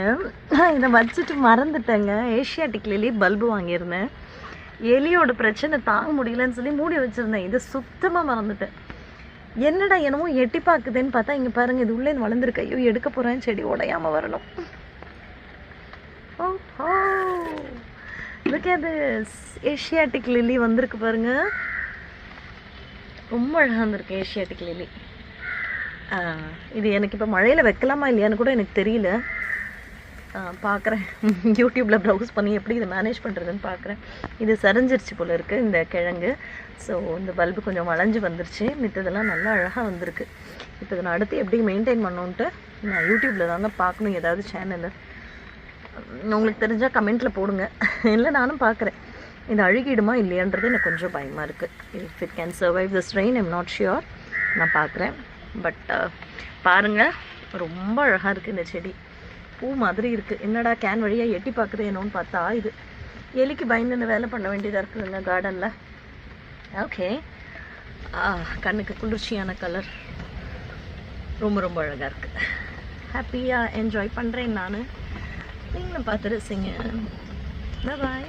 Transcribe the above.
இதை வச்சுட்டு மறந்துட்டேங்க. Asiatic லெலி bulb வாங்கியிருந்தேன். எலியோட பிரச்சனை தாங்க முடியலன்னு சொல்லி மூடி வச்சுருந்தேன். இதை சுத்தமாக மறந்துட்டேன். என்னடா என்னமோ எட்டி பார்க்குதுன்னு பார்த்தா இங்கே பாருங்க இது உள்ளே வளர்ந்துருக்கு. ஐயோ எடுக்க போகிறேன் செடி உடையாம வரணும். ஓஹோ. ஏஷியாட்டிக் லில்லி வந்திருக்கு பாருங்க. ரொம்ப அழகாக இருந்திருக்கு ஏஷியாட்டிக் லில்லி இது எனக்கு இப்போ மழையில் வைக்கலாமா இல்லையான்னு கூட எனக்கு தெரியல. பார்க்குறேன் யூடியூப்பில் ப்ரௌஸ் பண்ணி எப்படி இதை மேனேஜ் பண்ணுறதுன்னு பார்க்குறேன் இது சரிஞ்சிருச்சு போல் இருக்குது இந்த கிழங்கு. ஸோ இந்த பல்பு கொஞ்சம் வளைஞ்சு வந்துருச்சு. மித்ததெல்லாம் நல்லா அழகாக வந்திருக்கு. இப்போ இதை நான் அடுத்து எப்படி மெயின்டைன் பண்ணணுன்ட்டு நான் யூடியூப்பில் தாங்க பார்க்கணும் ஏதாவது சேனலு உங்களுக்கு தெரிஞ்சால் கமெண்ட்டில் போடுங்க. இல்லை நானும் பார்க்குறேன் இது அழுகிடுமா இல்லையான்றது எனக்கு கொஞ்சம் பயமாக இருக்குது if it can survive this rain I'm not sure நான் பார்க்குறேன் பட் பாருங்கள் ரொம்ப அழகாக இருக்குது இந்த செடி. பூ மாதிரி இருக்குது என்னடா கேன் வழியாக எட்டி பார்க்குது என்னன்னு பார்த்தா இது. எலிக்கு பயந்து வேலை பண்ண வேண்டியதாக இருக்குதுங்க கார்டனில் ஓகே கண்ணுக்கு குளிர்ச்சியான கலர் ரொம்ப ரொம்ப அழகாக இருக்குது ஹாப்பியாக என்ஜாய் பண்ணுறேன் நான். நீங்களும் பார்த்து ரசிங்க. பாய்